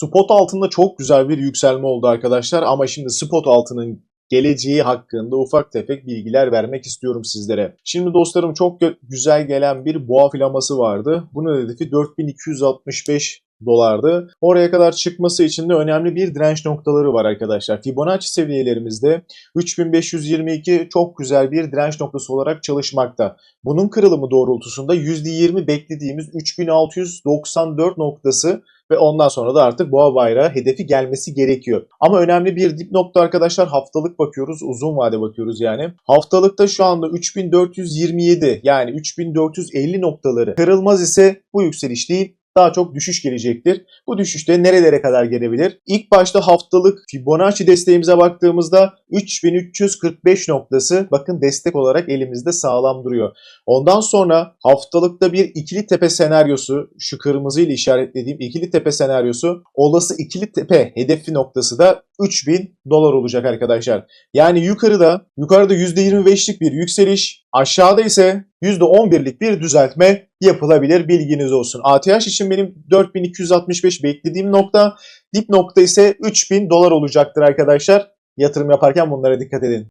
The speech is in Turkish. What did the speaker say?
Spot altında çok güzel bir yükselme oldu arkadaşlar ama şimdi spot altının geleceği hakkında ufak tefek bilgiler vermek istiyorum sizlere. Şimdi dostlarım çok güzel gelen bir boğa filaması vardı. Bunun hedefi 4265 dolardı. Oraya kadar çıkması için de önemli bir direnç noktaları var arkadaşlar. Fibonacci seviyelerimizde 3522 çok güzel bir direnç noktası olarak çalışmakta. Bunun kırılımı doğrultusunda %20 beklediğimiz 3694 noktası ve ondan sonra da artık boğa bayrağı hedefi gelmesi gerekiyor. Ama önemli bir dip nokta arkadaşlar haftalık bakıyoruz, uzun vade bakıyoruz yani. Haftalıkta şu anda 3427 yani 3450 noktaları kırılmaz ise bu yükseliş değil daha çok düşüş gelecektir. Bu düşüşte nerelere kadar gelebilir? İlk başta haftalık Fibonacci desteğimize baktığımızda 3345 noktası bakın destek olarak elimizde sağlam duruyor. Ondan sonra haftalıkta bir ikili tepe senaryosu, şu kırmızı ile işaretlediğim ikili tepe senaryosu, olası ikili tepe hedefi noktası da 3000 dolar olacak arkadaşlar. Yani yukarıda yukarıda %25'lik bir yükseliş, aşağıda ise %11'lik bir düzeltme yapılabilir bilginiz olsun. ATH için benim 4265 beklediğim nokta, dip nokta ise 3000 dolar olacaktır arkadaşlar. Yatırım yaparken bunlara dikkat edin.